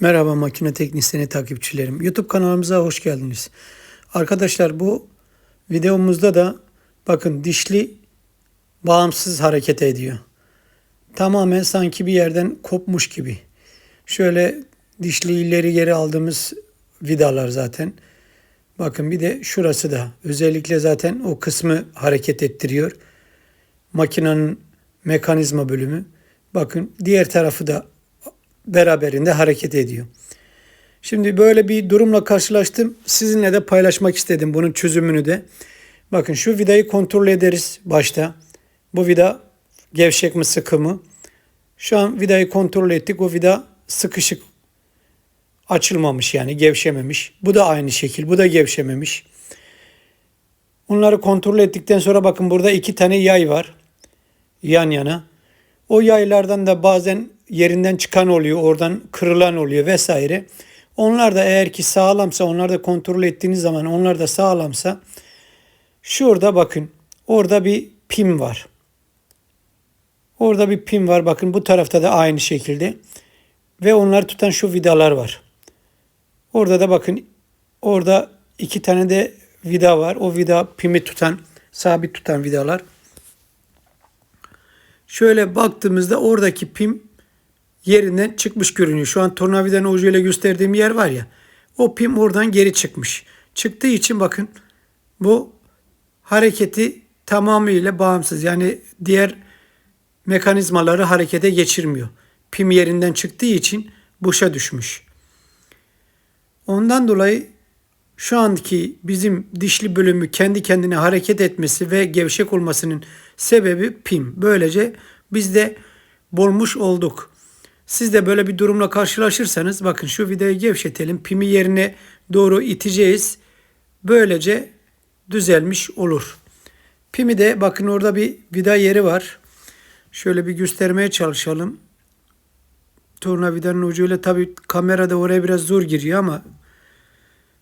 Merhaba makine teknisyeni takipçilerim. YouTube kanalımıza hoş geldiniz. Arkadaşlar bu videomuzda da bakın dişli bağımsız hareket ediyor. Tamamen sanki bir yerden kopmuş gibi. Şöyle dişli ileri geri aldığımız vidalar zaten. Bakın bir de şurası da özellikle zaten o kısmı hareket ettiriyor. Makinenin mekanizma bölümü. Bakın diğer tarafı da beraberinde hareket ediyor. Şimdi böyle bir durumla karşılaştım. Sizinle de paylaşmak istedim bunun çözümünü de. Bakın şu vidayı kontrol ederiz başta. Bu vida gevşek mi sıkı mı? Şu an vidayı kontrol ettik. O vida sıkışık açılmamış yani gevşememiş. Bu da aynı şekil. Bu da gevşememiş. Bunları kontrol ettikten sonra bakın burada iki tane yay var. Yan yana. O yaylardan da bazen yerinden çıkan oluyor, oradan kırılan oluyor vesaire. Onlar da eğer ki sağlamsa, onlar da kontrol ettiğiniz zaman onlar da sağlamsa şurada bakın orada bir pim var. Orada bir pim var. Bakın bu tarafta da aynı şekilde. Ve onları tutan şu vidalar var. Orada da bakın orada iki tane de vida var. O vida pimi tutan, sabit tutan vidalar. Şöyle baktığımızda oradaki pim yerinden çıkmış görünüyor. Şu an tornavidanın ucuyla gösterdiğim yer var ya. O pim oradan geri çıkmış. Çıktığı için bakın bu hareketi tamamıyla bağımsız. Yani diğer mekanizmaları harekete geçirmiyor. Pim yerinden çıktığı için boşa düşmüş. Ondan dolayı şu anki bizim dişli bölümü kendi kendine hareket etmesi ve gevşek olmasının sebebi pim. Böylece biz de bulmuş olduk. Siz de böyle bir durumla karşılaşırsanız bakın şu vidayı gevşetelim. Pimi yerine doğru iteceğiz. Böylece düzelmiş olur. Pimi de bakın orada bir vida yeri var. Şöyle bir göstermeye çalışalım. Tornavidanın ucuyla tabi kamerada oraya biraz zor giriyor ama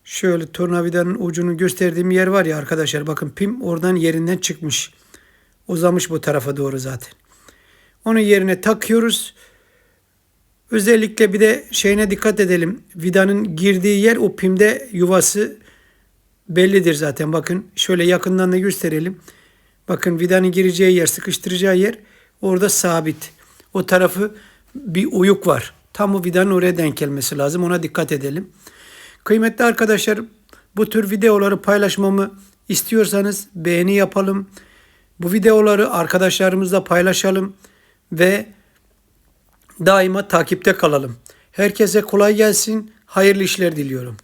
şöyle tornavidanın ucunu gösterdiğim yer var ya arkadaşlar bakın pim oradan yerinden çıkmış. Uzamış bu tarafa doğru zaten. Onu yerine takıyoruz. Özellikle bir de şeyine dikkat edelim. Vidanın girdiği yer o pimde yuvası bellidir zaten. Bakın şöyle yakından da gösterelim. Bakın vidanın gireceği yer, sıkıştıracağı yer orada sabit. O tarafı bir uyuk var. Tam o vidanın oraya denk gelmesi lazım. Ona dikkat edelim. Kıymetli arkadaşlar bu tür videoları paylaşmamı istiyorsanız beğeni yapalım. Bu videoları arkadaşlarımızla paylaşalım ve daima takipte kalalım. Herkese kolay gelsin, hayırlı işler diliyorum.